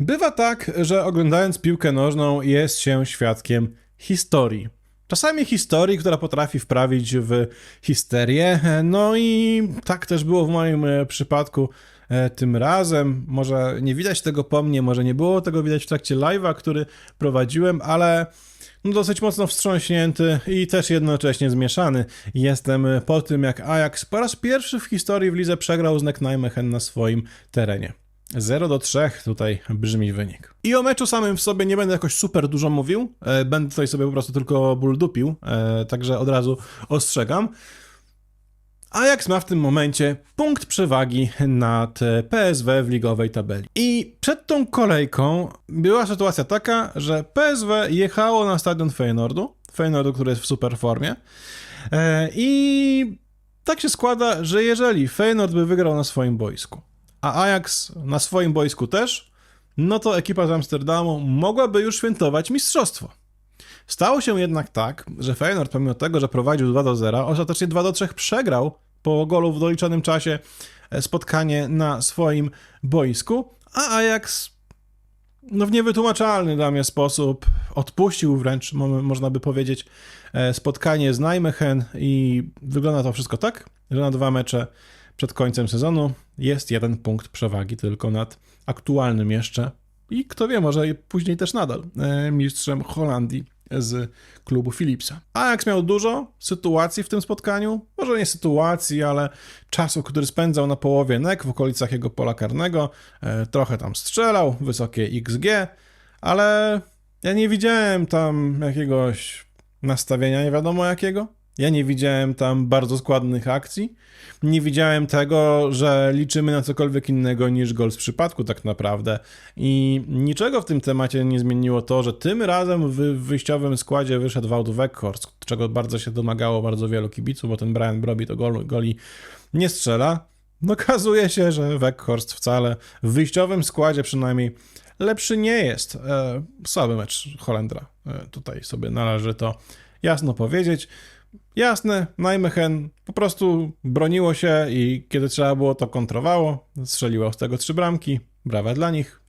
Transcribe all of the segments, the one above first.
Bywa tak, że oglądając piłkę nożną jest się świadkiem historii. Czasami historii, która potrafi wprawić w histerię. No i tak też było w moim e, przypadku e, tym razem. Może nie widać tego po mnie, może nie było tego widać w trakcie live'a, który prowadziłem, ale no dosyć mocno wstrząśnięty i też jednocześnie zmieszany. Jestem po tym, jak Ajax po raz pierwszy w historii w lidze przegrał z Necknijmegen na swoim terenie. 0 do 3 tutaj brzmi wynik. I o meczu samym w sobie nie będę jakoś super dużo mówił, e, będę tutaj sobie po prostu tylko ból dupił, e, także od razu ostrzegam. Ajax ma w tym momencie punkt przewagi nad PSW w ligowej tabeli. I przed tą kolejką była sytuacja taka, że PSW jechało na stadion Feyenoordu, Feyenoordu, który jest w super formie. E, I tak się składa, że jeżeli Feyenoord by wygrał na swoim boisku, a Ajax na swoim boisku też, no to ekipa z Amsterdamu mogłaby już świętować mistrzostwo. Stało się jednak tak, że Feyenoord pomimo tego, że prowadził 2 do 0, ostatecznie 2 do 3 przegrał po golu w doliczonym czasie e, spotkanie na swoim boisku, a Ajax no w niewytłumaczalny dla mnie sposób odpuścił wręcz, mo- można by powiedzieć, e, spotkanie z Nijmegen i wygląda to wszystko tak, że na dwa mecze przed końcem sezonu jest jeden punkt przewagi tylko nad aktualnym jeszcze i kto wie, może później też nadal e, mistrzem Holandii z klubu Philipsa. Ajax miał dużo sytuacji w tym spotkaniu, może nie sytuacji, ale czasu, który spędzał na połowie nek w okolicach jego pola karnego, e, trochę tam strzelał, wysokie XG, ale ja nie widziałem tam jakiegoś nastawienia nie wiadomo jakiego. Ja nie widziałem tam bardzo składnych akcji. Nie widziałem tego, że liczymy na cokolwiek innego niż gol z przypadku, tak naprawdę. I niczego w tym temacie nie zmieniło to, że tym razem w wyjściowym składzie wyszedł Wout Weghorst, czego bardzo się domagało bardzo wielu kibiców, bo ten Brian Broby to gol, goli nie strzela. No, okazuje się, że Weghorst wcale w wyjściowym składzie przynajmniej lepszy nie jest. E, słaby mecz Holendra. E, tutaj sobie należy to jasno powiedzieć. Jasne, Nijmegen po prostu broniło się i kiedy trzeba było, to kontrowało. Strzeliło z tego trzy bramki. Brawa dla nich.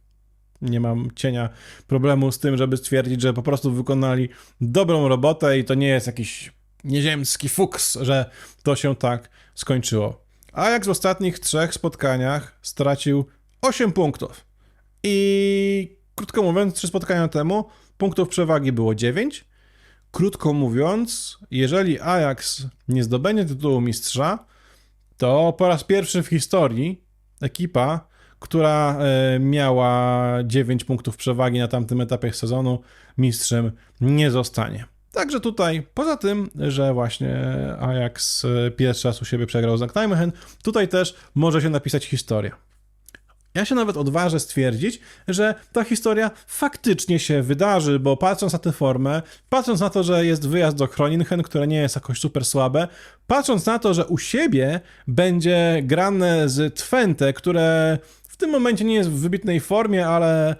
Nie mam cienia problemu z tym, żeby stwierdzić, że po prostu wykonali dobrą robotę i to nie jest jakiś nieziemski fuks, że to się tak skończyło. A jak w ostatnich trzech spotkaniach stracił 8 punktów. I krótko mówiąc, trzy spotkania temu punktów przewagi było 9, Krótko mówiąc, jeżeli Ajax nie zdobędzie tytułu mistrza, to po raz pierwszy w historii ekipa, która e, miała 9 punktów przewagi na tamtym etapie sezonu, mistrzem nie zostanie. Także tutaj, poza tym, że właśnie Ajax e, pierwszy raz u siebie przegrał z Nijmegen, tutaj też może się napisać historia. Ja się nawet odważę stwierdzić, że ta historia faktycznie się wydarzy, bo patrząc na tę formę, patrząc na to, że jest wyjazd do Kroningen, które nie jest jakoś super słabe, patrząc na to, że u siebie będzie grane z Twente, które w tym momencie nie jest w wybitnej formie, ale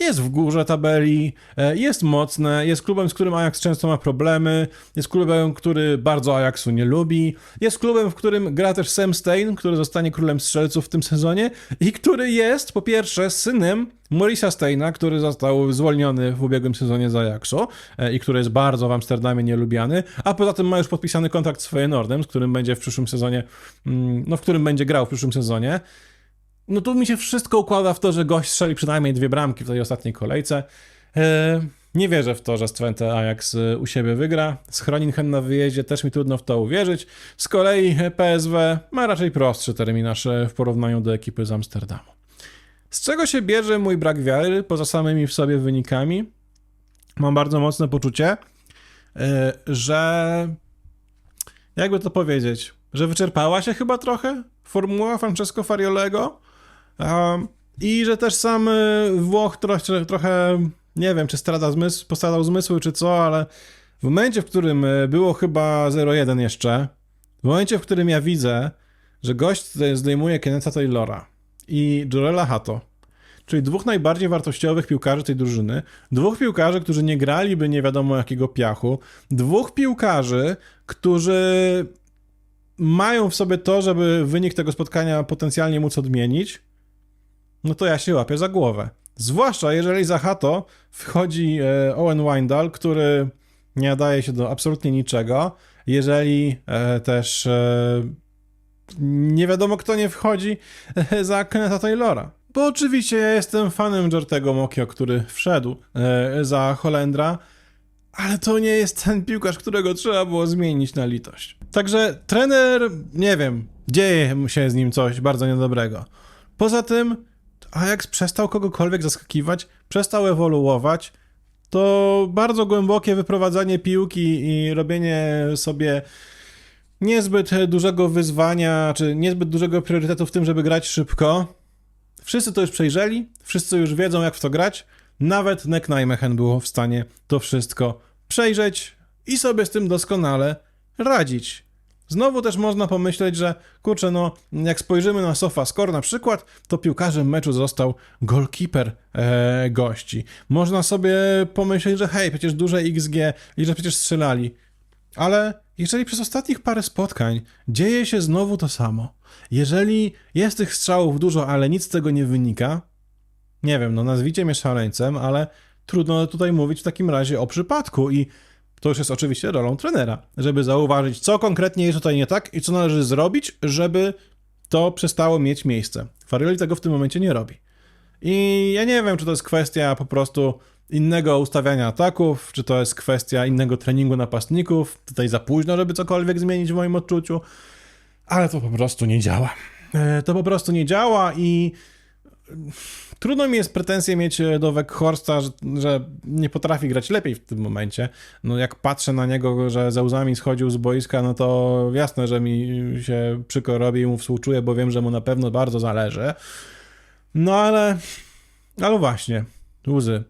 jest w górze tabeli, e, jest mocne, jest klubem, z którym Ajax często ma problemy, jest klubem, który bardzo Ajaxu nie lubi, jest klubem, w którym gra też Sam Stein, który zostanie królem strzelców w tym sezonie i który jest po pierwsze synem Maurisa Steina, który został zwolniony w ubiegłym sezonie z Ajaxu e, i który jest bardzo w Amsterdamie nielubiany, a poza tym ma już podpisany kontrakt z Feyenoordem, z którym będzie w przyszłym sezonie, mm, no w którym będzie grał w przyszłym sezonie. No tu mi się wszystko układa w to, że gość strzeli przynajmniej dwie bramki w tej ostatniej kolejce. Eee, nie wierzę w to, że Twente Ajax e, u siebie wygra. Z Groningen na wyjeździe też mi trudno w to uwierzyć. Z kolei PSW ma raczej prostszy terminarz e, w porównaniu do ekipy z Amsterdamu. Z czego się bierze mój brak wiary, poza samymi w sobie wynikami? Mam bardzo mocne poczucie, że jakby to powiedzieć, że wyczerpała się chyba trochę formuła Francesco Fariolego i że też sam Włoch trochę, trochę nie wiem, czy strada zmysł, postradał zmysły, czy co, ale w momencie, w którym było chyba 0-1 jeszcze, w momencie, w którym ja widzę, że gość zdejmuje Kennetha Taylora i Jorela Hato, czyli dwóch najbardziej wartościowych piłkarzy tej drużyny, dwóch piłkarzy, którzy nie graliby nie wiadomo jakiego piachu, dwóch piłkarzy, którzy mają w sobie to, żeby wynik tego spotkania potencjalnie móc odmienić, no to ja się łapię za głowę. Zwłaszcza jeżeli za Hato wchodzi e, Owen Windal, który nie nadaje się do absolutnie niczego. Jeżeli e, też e, nie wiadomo kto nie wchodzi za Kennetha Taylora. Bo oczywiście ja jestem fanem Jortego Mokio, który wszedł za Holendra, ale to nie jest ten piłkarz, którego trzeba było zmienić na litość. Także trener, nie wiem, dzieje się z nim coś bardzo niedobrego. Poza tym, Ajax przestał kogokolwiek zaskakiwać, przestał ewoluować. To bardzo głębokie wyprowadzanie piłki i robienie sobie niezbyt dużego wyzwania, czy niezbyt dużego priorytetu w tym, żeby grać szybko. Wszyscy to już przejrzeli, wszyscy już wiedzą, jak w to grać. Nawet Nek Nijmegen było w stanie to wszystko przejrzeć i sobie z tym doskonale radzić. Znowu też można pomyśleć, że kurczę, no jak spojrzymy na SofaScore na przykład, to piłkarzem meczu został golkeeper e, gości. Można sobie pomyśleć, że hej, przecież duże XG i że przecież strzelali. Ale jeżeli przez ostatnich parę spotkań dzieje się znowu to samo, jeżeli jest tych strzałów dużo, ale nic z tego nie wynika, nie wiem, no nazwijcie mnie szaleńcem, ale trudno tutaj mówić w takim razie o przypadku i to już jest oczywiście rolą trenera, żeby zauważyć, co konkretnie jest tutaj nie tak i co należy zrobić, żeby to przestało mieć miejsce. Farioli tego w tym momencie nie robi. I ja nie wiem, czy to jest kwestia po prostu innego ustawiania ataków, czy to jest kwestia innego treningu napastników. Tutaj za późno, żeby cokolwiek zmienić w moim odczuciu, ale to po prostu nie działa. E, To po prostu nie działa i trudno mi jest pretensje mieć e, do Weghorsta, że, że nie potrafi grać lepiej w tym momencie. No jak patrzę na niego, że ze łzami schodził z boiska, no to jasne, że mi się przykro robi i mu współczuję, bo wiem, że mu na pewno bardzo zależy. No ale, ale właśnie, łzy.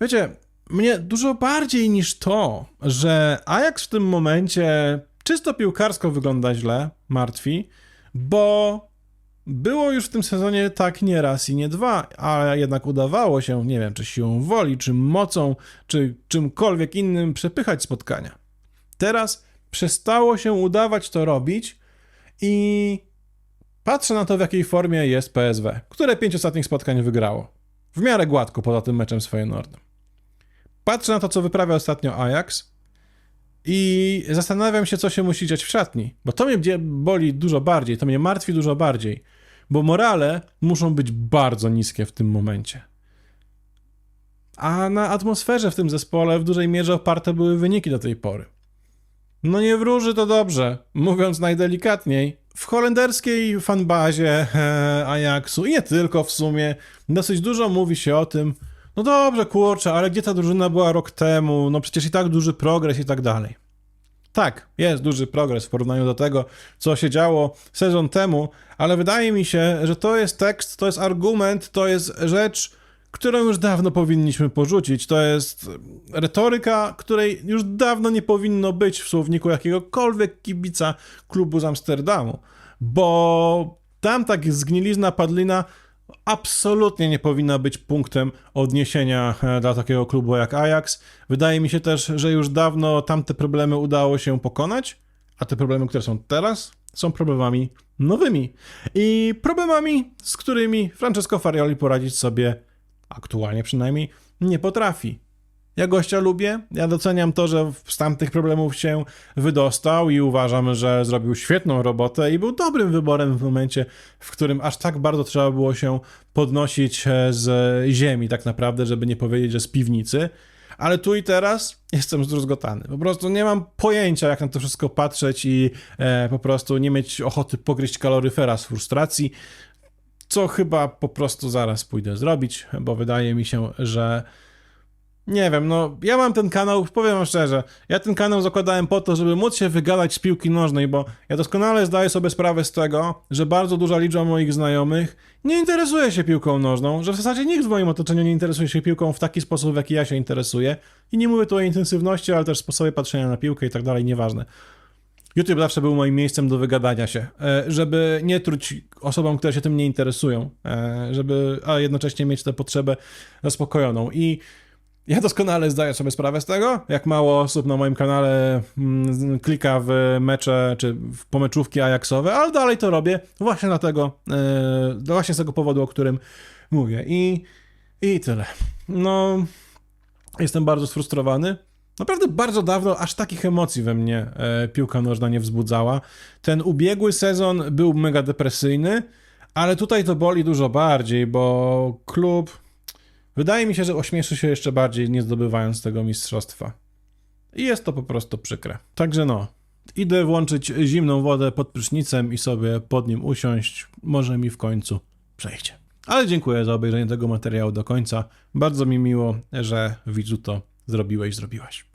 Wiecie, mnie dużo bardziej niż to, że Ajax w tym momencie czysto piłkarsko wygląda źle, martwi, bo było już w tym sezonie tak nie raz i nie dwa, a jednak udawało się, nie wiem, czy siłą woli, czy mocą, czy czymkolwiek innym przepychać spotkania. Teraz przestało się udawać to robić i patrzę na to, w jakiej formie jest PSW, które pięć ostatnich spotkań wygrało. W miarę gładko poza tym meczem z Feyenoordem. Patrzę na to, co wyprawia ostatnio Ajax i zastanawiam się, co się musi dziać w szatni, bo to mnie boli dużo bardziej, to mnie martwi dużo bardziej, bo morale muszą być bardzo niskie w tym momencie. A na atmosferze w tym zespole w dużej mierze oparte były wyniki do tej pory. No nie wróży to dobrze, mówiąc najdelikatniej. W holenderskiej fanbazie Ajaxu i nie tylko w sumie, dosyć dużo mówi się o tym, no dobrze, kurczę, ale gdzie ta drużyna była rok temu? No przecież i tak duży progres i tak dalej. Tak, jest duży progres w porównaniu do tego, co się działo sezon temu, ale wydaje mi się, że to jest tekst, to jest argument, to jest rzecz, którą już dawno powinniśmy porzucić. To jest retoryka, której już dawno nie powinno być w słowniku jakiegokolwiek kibica klubu z Amsterdamu, bo tam tak zgnilizna padlina absolutnie nie powinna być punktem odniesienia e, dla takiego klubu jak Ajax. Wydaje mi się też, że już dawno tamte problemy udało się pokonać, a te problemy, które są teraz, są problemami nowymi i problemami, z którymi Francesco Farioli poradzić sobie aktualnie przynajmniej nie potrafi. Ja gościa lubię, ja doceniam to, że z tamtych problemów się wydostał i uważam, że zrobił świetną robotę i był dobrym wyborem w momencie, w którym aż tak bardzo trzeba było się podnosić e, z ziemi tak naprawdę, żeby nie powiedzieć, że z piwnicy. Ale tu i teraz jestem zdruzgotany. Po prostu nie mam pojęcia, jak na to wszystko patrzeć i e, po prostu nie mieć ochoty pogryźć kaloryfera z frustracji, co chyba po prostu zaraz pójdę zrobić, bo wydaje mi się, że nie wiem, no ja mam ten kanał, powiem szczerze, ja ten kanał zakładałem po to, żeby móc się wygadać z piłki nożnej, bo ja doskonale zdaję sobie sprawę z tego, że bardzo duża liczba moich znajomych nie interesuje się piłką nożną, że w zasadzie nikt w moim otoczeniu nie interesuje się piłką w taki sposób, w jaki ja się interesuję. I nie mówię tu o intensywności, ale też sposobie patrzenia na piłkę i tak dalej, nieważne. YouTube zawsze był moim miejscem do wygadania się, e, żeby nie truć osobom, które się tym nie interesują, e, żeby, a jednocześnie mieć tę potrzebę zaspokojoną. I ja doskonale zdaję sobie sprawę z tego, jak mało osób na moim kanale mm, klika w mecze czy w pomeczówki Ajaxowe, ale dalej to robię właśnie dlatego, e, właśnie z tego powodu, o którym mówię. I I tyle. No, jestem bardzo sfrustrowany. Naprawdę bardzo dawno aż takich emocji we mnie e, piłka nożna nie wzbudzała. Ten ubiegły sezon był mega depresyjny, ale tutaj to boli dużo bardziej, bo klub wydaje mi się, że ośmieszy się jeszcze bardziej nie zdobywając tego mistrzostwa. I jest to po prostu przykre. Także no, idę włączyć zimną wodę pod prysznicem i sobie pod nim usiąść. Może mi w końcu przejdzie. Ale dziękuję za obejrzenie tego materiału do końca. Bardzo mi miło, że widzu to zrobiłeś, zrobiłaś.